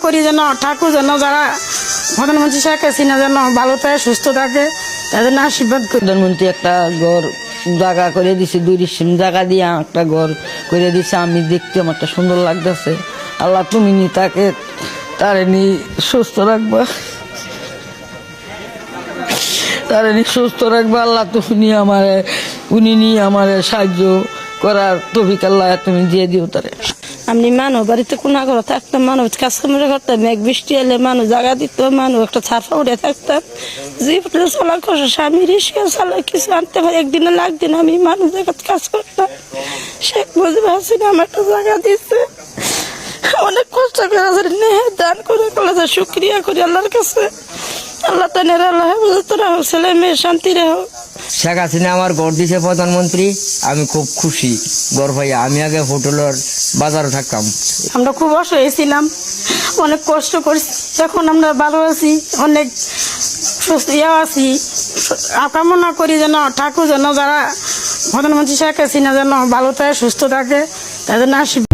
করি যেন ঠাকুর যেন যারা প্রধানমন্ত্রী শেখ হাসিনা যেন ভালো থাকে, সুস্থ থাকে, তাদের আশীর্বাদ করি। প্রধানমন্ত্রী একটা ঘর জায়গা করে দিছে, দুই সিম জায়গা দিয়ে একটা ঘর করে দিছে। আমি দেখতে আমার একটা সুন্দর লাগতেছে। আল্লাহ তুমি নি তাকে, তারে নি সুস্থ রাখবা। তারে নি সুস্থ রাখবা। আল্লাহ তুমি নি আমার, উনি নি আমার সাহায্য করার তফিক আল্লাহ তুমি দিয়ে দিও তারে। আমি মানুষ, বাড়িতে কোনা করে থাকতাম মানুষ কাজ কামড়ে করতাম মেঘ বৃষ্টি এলে মানুষ জায়গা দিত, মানুষ একটা ছাপা উঠে থাকতাম যে জীবনে চলা করছে স্বামী রিস্কা চালা কিছু আনতে পারে, একদিনে লাগদিন আমি মানুষ জায়গা কাজ করতাম। শেখ মুজিব হাসিনা আমার একটা জায়গা দিচ্ছে অনেক কষ্ট করে নেহে দান করে কলেজে শুক্রিয়া করি আল্লাহর কাছে। আল্লাহ তানের আল্লাহ তোরা ছেলে মেয়ে শান্তি রেহ শেখ হাসিনা আমার ঘর দিছে প্রধানমন্ত্রী। আমি খুব খুশি ঘর ভাইয়া। আমি আগে হোটেলের বাজারে থাকতাম। আমরা খুব অসহায় ছিলাম অনেক কষ্ট করছি। এখন আমরা ভালো আছি অনেক সুস্থ ইয়ে আছি। কামনা করি যেন ঠাকুর যেন যারা প্রধানমন্ত্রী শেখ হাসিনা যেন ভালো থাকে সুস্থ থাকে তাদের আশীর্বাদ